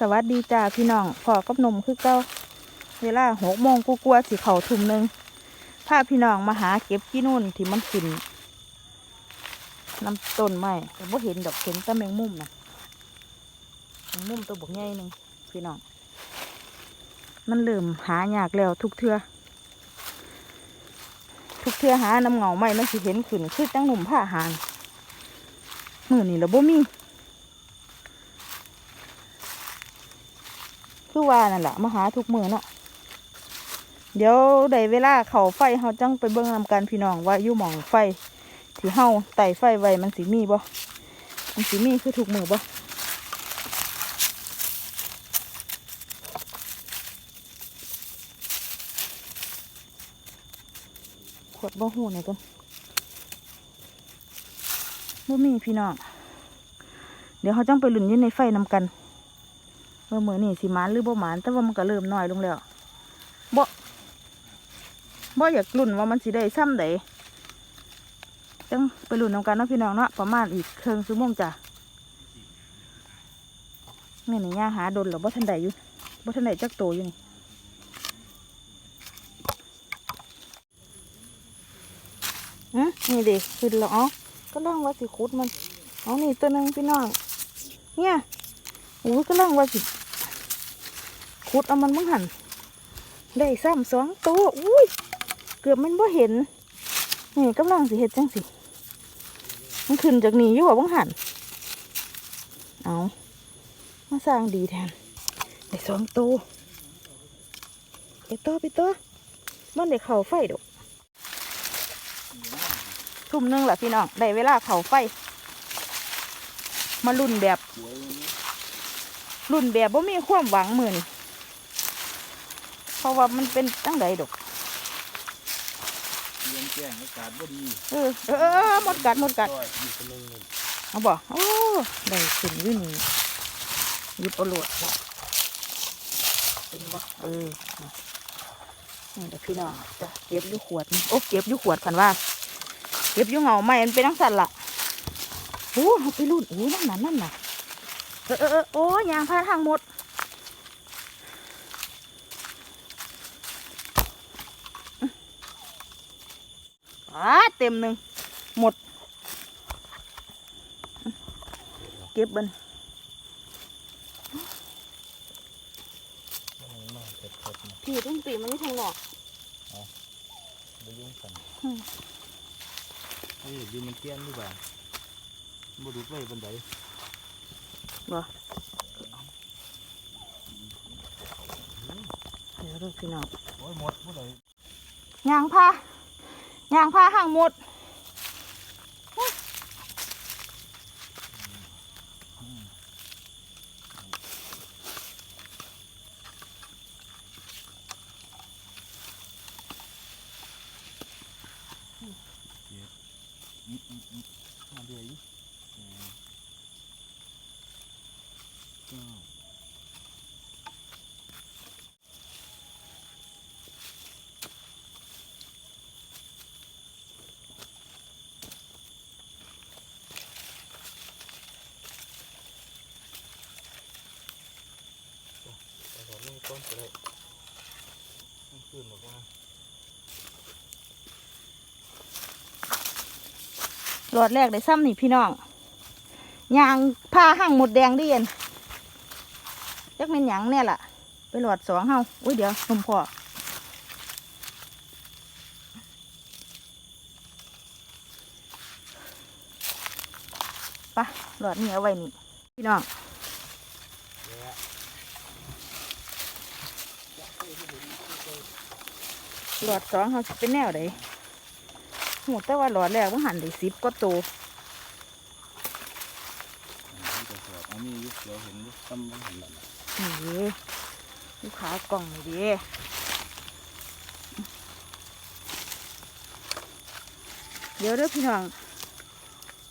สวัสดีจ้าพี่น้องพอกับนมคือเก้าเวลาหกโมงกูกลัวๆสิเข่าทุ่มหนึ่งพาพี่น้องมาหาเก็บขี้นุ่นที่มันขึ้นน้ำต้นไม้แต่บ่เห็นดอกเห็นแต่แมงมุมนะแมงมุมตัวบกใหญ่หนึ่งพี่น้องมันเริ่มหายากแล้วทุกเทือทุกเทือหาน้ำเงาไม้มันสิเห็นขึ้นคือจังหนุ่มผ้าหานมือนี่แล้วบ่มี คือว่านั่นแหละมาหาทุกมือเนาะเดี๋ยวได้เวลาเขาไฟเฮาจังไปเบิ่งนำกันพี่น้องว่าอยู่หม่องไฟ ที่เฮาไต่ไฟไว้มันสิมีบ่มันสิมีคือทุกมือบ่ขวดบ่หูนี่กันบ่มีพี่น้อง เดี๋ยวเขาจังไปหลุนยืนในไฟนำกัน ว่ามือนี่สิมานหรือบ่หมานแต่ว่ามันก็เริ่มน้อยลงแล้วบ่บ่อยากลุ่นว่ามันสิได้ซ้ำใดจังไปลุ่นนำกันนะพี่น้องเนาะประมาณอีกเครึ่งชั่วโมงจ้ะนี่นี่ย่าหาดนหรอบ่ทันใดอยู่บ่ทันใดจักโตอยู่นี่อืมนี่เด็กขึ้นแล้วอ๋อก็ล่องว่าสิคุดมันเอนี่ตัวหนึงพี่น้องเนี่ยโอ้ยก็ล่องว่าสิ ขุดเอามันมึงหันได้ซ้ำสองตัวอุ้ย เกือบมันบ่เห็น นี่กำลังสิเห็ดจังสิ มันขึ้นจากนี่อยู่ว่าบังหัน เอามาสร้างดีแทน ได้สองตัวไปตัวไปตัวมันได้เข่าไฟดอกทุ่มหนึงแหละพี่น้อง ได้เวลาเข่าไฟ มารุ่นแบบ รุ่นแบบว่ามีความหวังหมือน ราะว่ามันเป็นตั้งใดดอกเลี้ยงแจ้งอากาศบ่ดีเออเออเออหมดกัดหมดกัดก็มีคนนึงเลยเอาบ่โอ้ได้ขึ้นอยืนหยิบเอาโลวดเป็นบ่เออนี่เดี๋ยวพี่น้องจะเก็บอยู่ขวดนี่โอ้เก็บอยู่ขวดกันว่าเก็บอยู่เหงาไม่มันเป็นทั้งสันละโอ้เอาไปรุ่นโอ้นั่นน่ะนั่นน่ะเออเออเออโอ้ยางพาทางหมด อ่าเต็มหนึ่งหมด เก็บบันมากเผ็ดๆนะพี่ต้องปีมันไม่ทางหนอกบ่ยุ่งกันอืมเฮ้ยดินมันเตี้ยนหรือเปล่าบ่ดูดไว้บันไดบ่เดี๋ยวดูพี่น้องโอ้ยหมดบ่ได้ยางพา ยางพาห่างหมดอืมอืมอืมมาเดือยเก้าไปขอเล่น ก็ได้มันขึ้นบอกว่าหลอดแรกได้ซ้ำนี่พี่น้องยางพาห่างหมดแดงได้เย็นจักเป็นหยังเนี่ยล่ะ ไปหลอดสองเฮาอุ้ยเดี๋ยวนมพอไปะหลอดนี่เอาไว้นี่พี่น้อง หลอดสองเขาสิเป็นแนวใดหมดแต่ว่าหลอดแรกว่าหันได้สิบก็โตวอันนี้ก็สอบอันนี้ยุคเขียวเห็นยุคตั้มบ้างเห็นแล้วนะนี่ลูกค้ากล่องนี่ดิเดี๋ยวเด้อพี่น้อง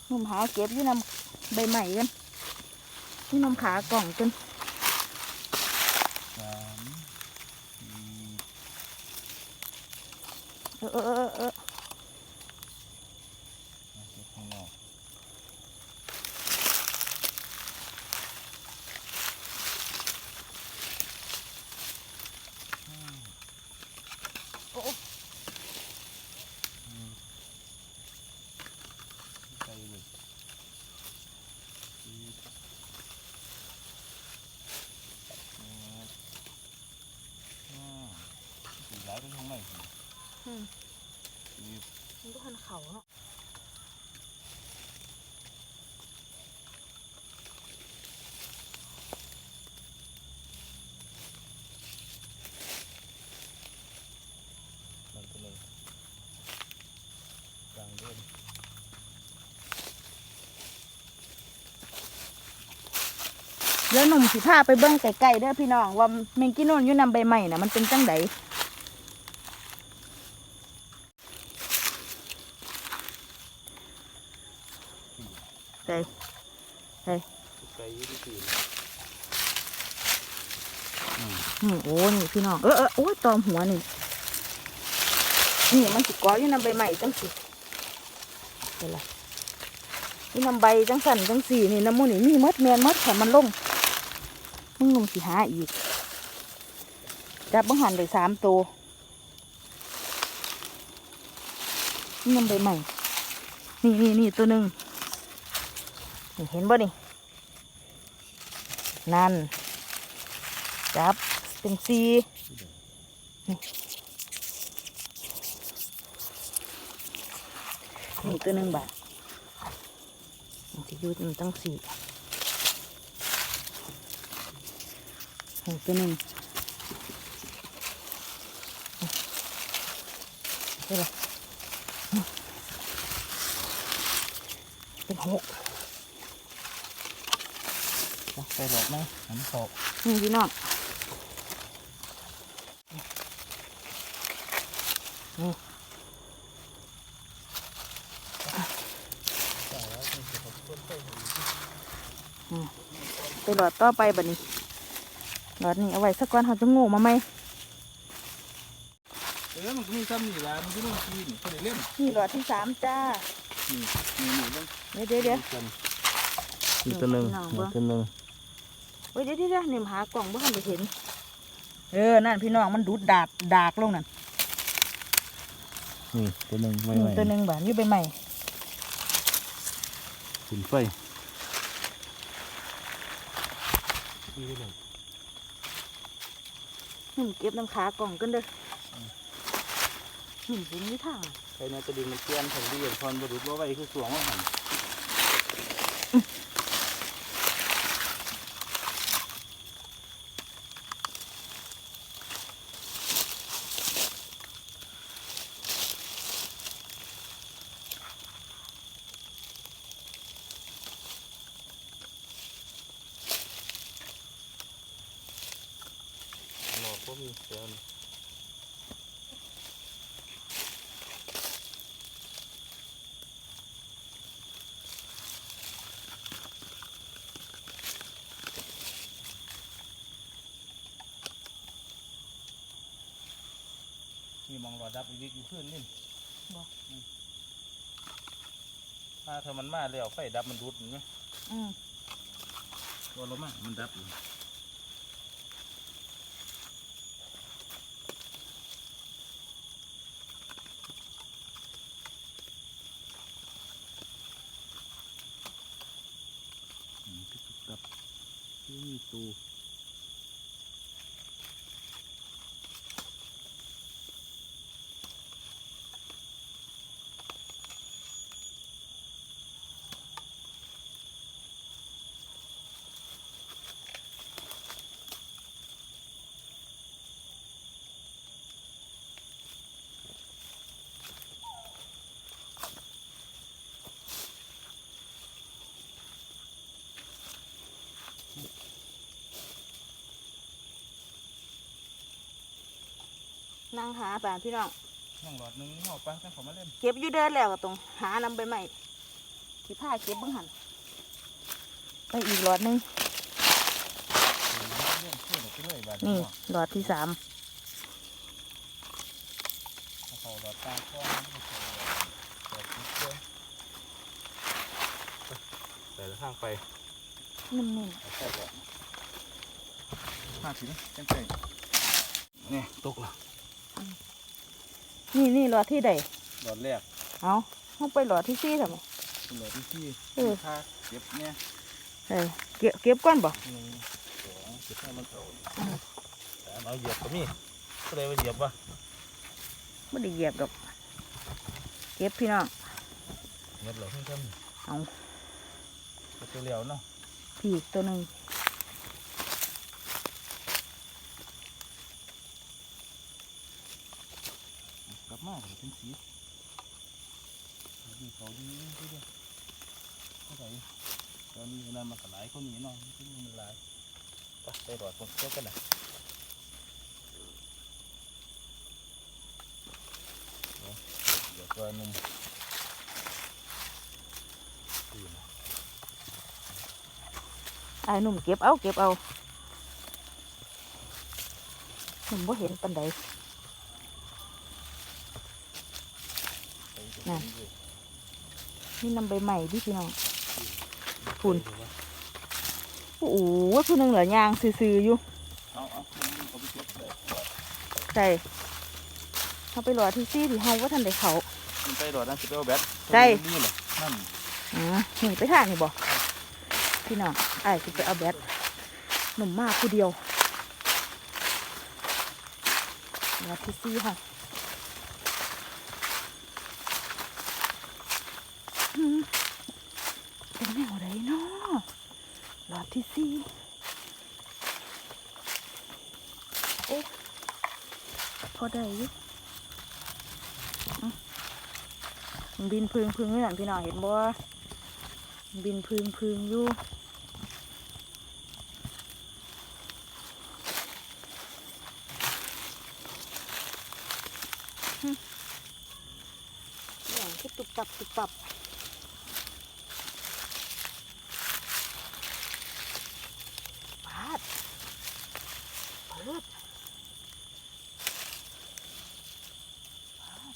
หนุ่มหาเก็บอยู่นำใบใหม่กันนี่นำขากล่องกัน สามสี่ เออเออเออเออ มาเก็บข้างนอก เขาเนาะมันก็เลยกลางเดือนเดี๋ยวหนุ่มสิพาไปเบิ้งไก่ๆเด้อพี่น้องว่าแมงกินโนนอยู่นำใบใหม่น่ะมันเป็นจังได ไก่ไก่ยี่สิบสี่โอ้นี่พี่น้องเออเออโอ้ยตอมหัวนี่นี่มันสิก้ออยู่นำใบใหม่จังสิเป็นไรนี่นำใบจังสันจังสี่นี่น้ำมูนี่มีมัดแมนมัดแถมมันลงมึงลงสิหาอีกจับบังหันเลยสามตัวนี่นำใบใหม่ นี่นี่นี่ตัวหนึ่ง นี่เห็นบ่นี่ นั่น จับ เป็นสีนี่ตัวหนึ่งบาทมันจะยู่มันตั้งสี่นี่ตัวหนึ่งนี่ละเป็นหก ใส่ดอกไหมหันเขานี่พี่น้องนี่ใส่แล้วมันจะขอบคุณไปไปหลอดต่อไปบัดนี้ หลอดนี่เอาไว้สักก้อนเขาจะโง่มาไหมเออมันก็มีซ้ำนี่ละมันก็ต้องกินเขาได้เล่นนี่หลอดที่สามจ้านี่นี่นี่ต้องเดี๋ยวเดี๋ยวเดี๋ยวนี่ตัวหนึ่งน้องนี่เบิ่งตัวหนึ่ง เฮ้ยเดี๋ยวเดี๋ยวเดี๋ยวนี่หากล่องบ่ทันได้เห็น เออ นั่นพี่น้องมันดูดดาดดากลงนั่นนี่ตัวหนึ่งไม่นี่ไม่ตัวหนึ่งบาทอยู่ใบใหม่ขึ้นไฟนี่เลยนี่เก็บน้ำขากล่องกันเด้อนี่เป็นนิทางใครเนี่ยจะดึงมันเตี้ยนถึงดีอย่างพรบรุษว่าไว้คือสวงว่าหัน หลอกก็มีเสียงนี่มองหลอดดับอีกอยู่ขึ้นนี่บ่อืมถ้าถ้ามันมาแล้วไฟดับมันรุดเห็นไหมอืมตัวเรามามันดับอยู่ นั่งหาป่านพี่น้องนั่งหลอดหนึงนี่ออกไปตั้งเขามาเล่นเก็บอยู่เดินแล้วก็ตรงหานำใบใหม่ที่ผ้าเก็บเบังหันไปอีกหลอดหนึงเล่นเพื่อนออกไปเลยบาดนี่นี้หลอดที่สามเอาเขาหลอดตาก้อนเอาเขาหลอดติดเลยไปแต่ละข้างไปนิ่มเอาแค่ก่อนห้าสินะจังใจนี่ตกละๆ นี่นี่หลอดที่ใดหลอดแรกเอาต้องไปหลอดที่สี่ทำไมหลอดที่สี่เออค่าเก็บเนี่ยเออเก็บเก็บก้อนบ่หนึ่งสองเก็บให้มันโตสามเอาเหยียบก็มีก็เลยว่าเหยียบวะไม่ได้เหยียบดอก เก็บพี่น้องเหมดเลยเพิ่งทเอาำตัวเหลียวเนาะผีอีกตัวหนึ่ง กลับ มาเป็นสีดีเขาดีเดียวเท่าไหร่ตอนนี้นามากหลายคนนี้เนที่มันหลายไปไปรอดผมเจ้ากันนะเดี๋ยวตัวนุ่มไอ้หนุ่มเก็บเอาเก็บเอาหนุ่มบ่เห็นปันใด น่ะนี่นำใบใหม่ดิพี่น้องฝุ่นโอ้โหผู้หนึ่งเหลือยางซื่อๆอยู่เอาเอาเอาไปเก็บเลยใส่เขาไปรอที่ซี่ที่เฮาว่าทันได้เขามันไปรอดนะจะไปเอาแบตใช่นี่เหรอนั่นอืมหนีไปทางนี่บ่พี่น้องไอ้ายสิไปเอาแบตหนุ่มมากผู้เดียวรอที่ซี่ค่ะอืมเป็น แนวไรเนาะรอที่สี่เอ๊ะพอได้อยู่อืมมันบินพึงพึงนี่แหละพี่น้องเห็นบ่บินพึงพึงอยู่ อย่างที่ตุบตับตุบตับปาดเปิดปาด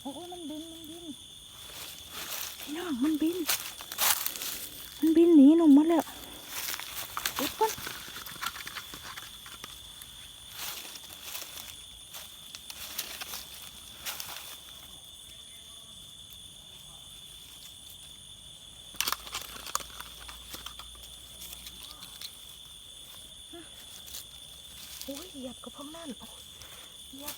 โอ้โหมันบิน มันบิน พี่น้อง มันบิน มันบินหนีหนุ่มมดแล้วเด็ดก่อนโอ้ยเหยียบกับพวกนั่นโอ้ยเหยียบ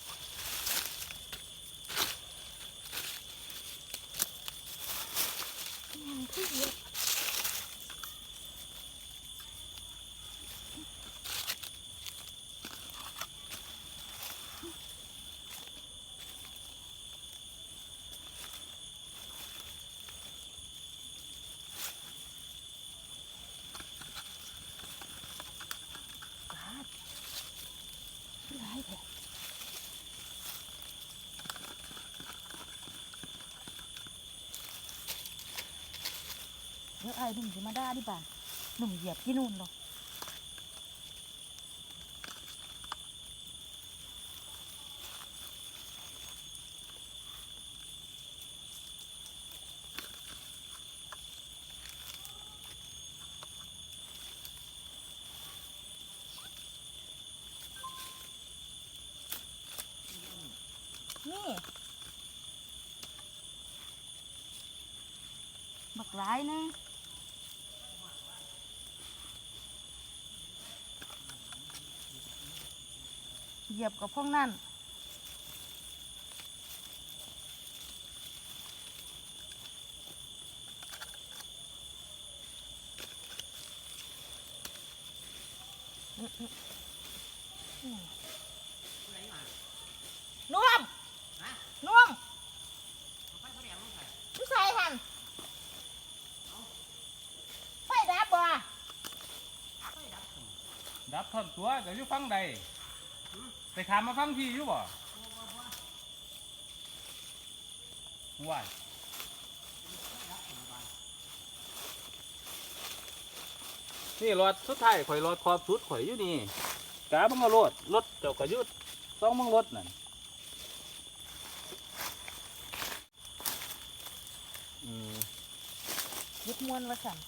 ยังที่เหยียบ ปาดหลายแท้ เดี๋ยวไอ้หนุ่มจะมาด่าดิบ่าหนุ่มเหยียบที่นู่นหรอกนี่บักหลายนึง เหยียบกับพวกนั่นนุ่มนุ่มผู้ชายหันไฟดับบ่ดับท่อนตัวเดี๋ยวยู่ฟังใด ไปถามมาฟังพี่อยู่บ่ว่ายนี่รถสุดท้ายข่อยรถขอบสุดข่อยอยู่นี่กาบังรถรถเจ้าก็อยุดสองบังรถนั่นอืมยึดมวนว่าสั่น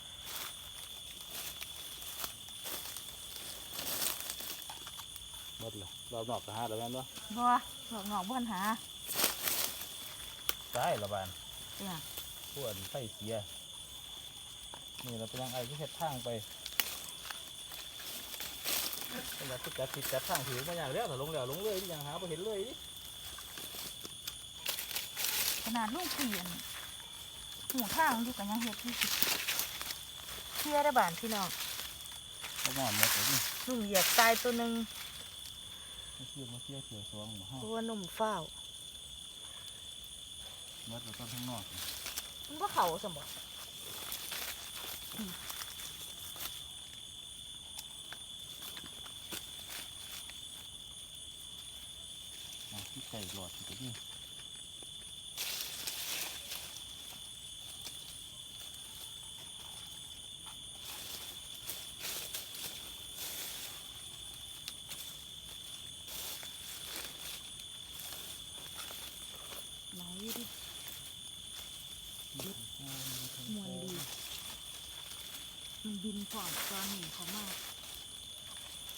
หม ดเลยรอบนอกก็หาแล้วแม่นบ่บ่หลอกหนอกบ้านหาใช่ละบานเนี่ยผู้อันไฟเสีย นี่เราไปยังไอ้ที่เฮ็ดทางไปเวลาที่จัดติดจัดทางถือมาอย่างเดียวถ้าลงแล้วลงเลยยังหาไ่เห็นเลยดิขนาดลูกเปลี่ยนหูทางอยู่กันยังเฮ็ดที่สิเชื่อได้บานพี่น้องก็นอนหมดเลยนี่หนุ่มเหยียบตายตัวหนึ่งมา เที่ยวมาเที่ยวเที่ยวสวงมาห้าตัวหนุ่มเฝ้าวมัดไปต้นข้างนอกมันก็เขาสมบัติอะที่ไก่หลอดอยู่ตรงนี้ไหนดิมวนดี มันบิน ก่อนตอนหนีเขามาก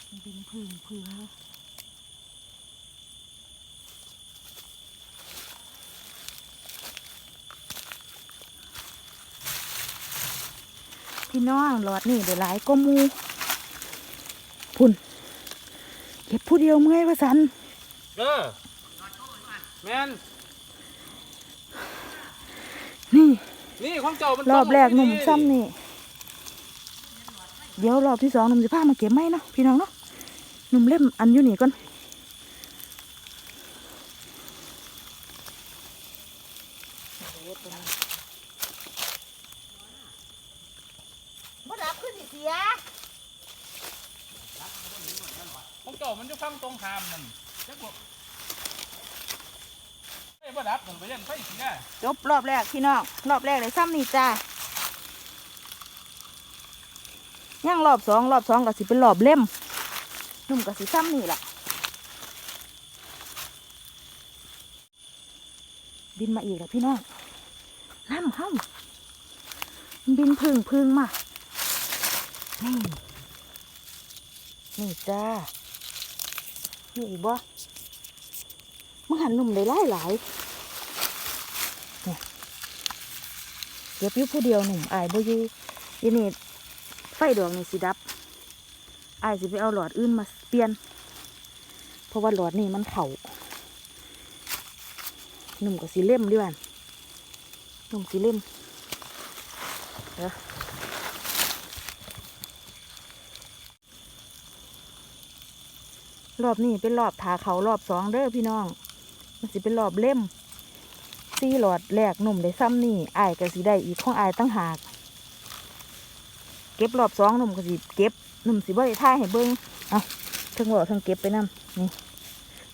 มันบินพึ่งพึ่งเลยพี่น้องหลอดนี่เดี๋ยวหลายก็มูพุ่นเก็บผู้เดียวเมื่อยว่าสันเออแมนนี่ นี่ของเจ้ามันรอบแรกหนุ่มซ้ำนี่นี่ เดี๋ยวรอบที่สองหนุ่มจะพามาเก็บไหมเนาะพี่น้องเนาะหนุ่มเล่มอันอยู่นี่ก่อนบ่ดับขึ้นสิเสียของเจ้ามันจะฟังตรงข้ามนั่นจักบอกไอ้บ่ดับมันไปเล่นไฟเสียจบรอบแรกพี่น้องรอบแรกเลยซ้ำนี่จ้า ย่างรอบสองรอบสองก็สิเป็นรอบเล่มนุ่มก็สิซ้ำนี่แหละบินมาอีกแล้วพี่น้องน้ำเข้ามบินพึ่งพึ่งมา นี่ นี่จ้า นี่อีกบ่มึงหันนุ่มได้หลายหลายเนี่ยเก็บอยู่ผู้เดียวหนุ่มอายบ่อยู่ยีนี่ ไฟดวงนี่สิดับไอายสิไปเอาหลอดอื่นมาเปลี่ยน เพราะว่าหลอดนี่มันเข่าหนุ่มกับสีเล่มด้วยกันหนุ่มสีเล่มเดี๋ยวรอบนี้เป็นรอบถาเขารอบสองเด้อพี่น้อง มันสิเป็นรอบเล่มซี่หลอดแรกหนุ่มได้ซ้ำนี่อายกับสีได้อีกของอายตั้งหาก เก็บรอบสองหนุ่มก็สิเก็บหนุ่มสิบ่ได้ท่ายให้เบิ้งเอาทั้งหลอทั้งเก็บไปนํนี่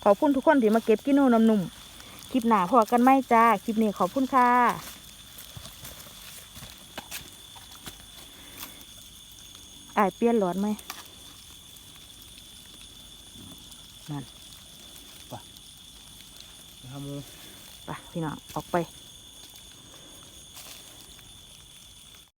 ขอบคุณทุกคนที่มาเก็บกินโนน้ำหนุ่มคลิปหนาพอกันไหมจ้าคลิปนี้ขอบคุณค่ะอายเปลี่ยนหลอดไหมนั่นทำมูไปพี่น้องออกไป